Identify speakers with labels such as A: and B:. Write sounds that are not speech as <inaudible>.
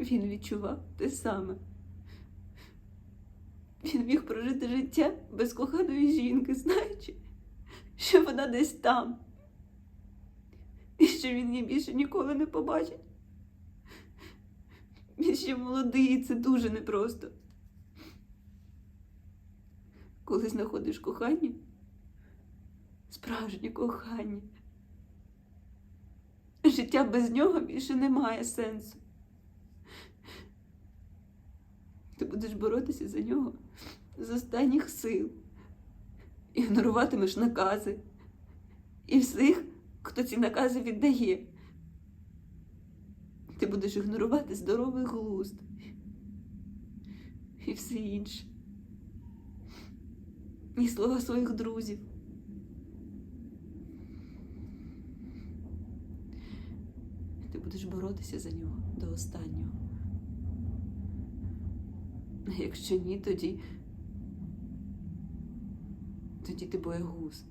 A: Він відчував те саме. Він міг прожити життя без коханої жінки, знаючи, що вона десь там, і що він її більше ніколи не побачить. Він ще молодий, і це дуже непросто. Коли знаходиш кохання, справжнє кохання. Життя без нього більше не має сенсу. Ти будеш боротися за нього з останніх сил. Ігноруватимеш накази і всіх, хто ці накази віддає. Ти будеш ігнорувати здоровий глузд і все інше. І слова своїх друзів. Ти будеш боротися за нього до останнього. <laughs> Якщо ні, тоді. Тоді ти боягуз.